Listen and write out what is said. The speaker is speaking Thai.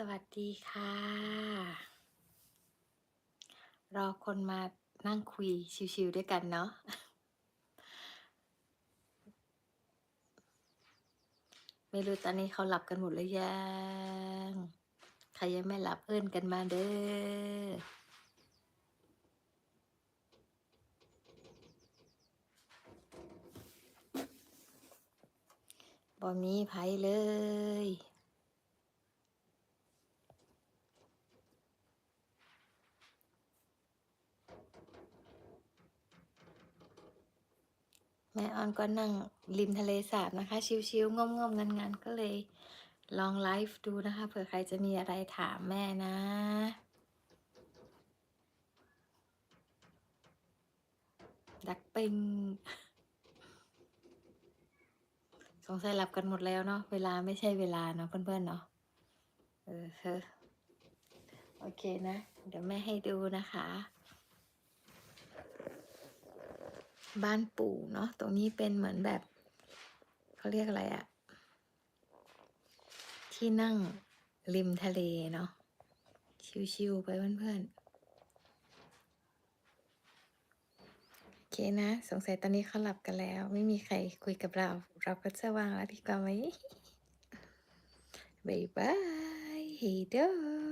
สวัสดีค่ะ รอคนมานั่งคุยชิวๆด้วยกันเนาะ ไม่รู้ตอนนี้เขาหลับกันหมดหรือยัง ใครยังไม่หลับเอิ้นกันมาเด้อบ่มีไผเลย แม่ออนก็นั่งริมทะเลสาบนะคะ ชิวๆง่อมๆงันๆก็เลยลองไลฟ์ดูนะคะเผื่อใครจะมีอะไรถามแม่นะ ดักปิงสงสัยหลับกันหมดแล้วเนาะเวลาไม่ใช่เวลาเนาะเพื่อนๆเนาะเออเฮ้อโอเคนะ เดี๋ยวแม่ให้ดูนะคะ บ้านปู่เนาะตรงนี้เป็นเหมือนแบบเขาเรียกอะไรอะที่นั่งริมทะเลเนาะชิวๆไปเพื่อนๆโอเคนะ สงสัยตอนนี้เขาหลับกันแล้ว ไม่มีใครคุยกับเรา เราก็จะวางแล้วดีกว่าไหมบ๊ายบายเฮ้ยเด้อ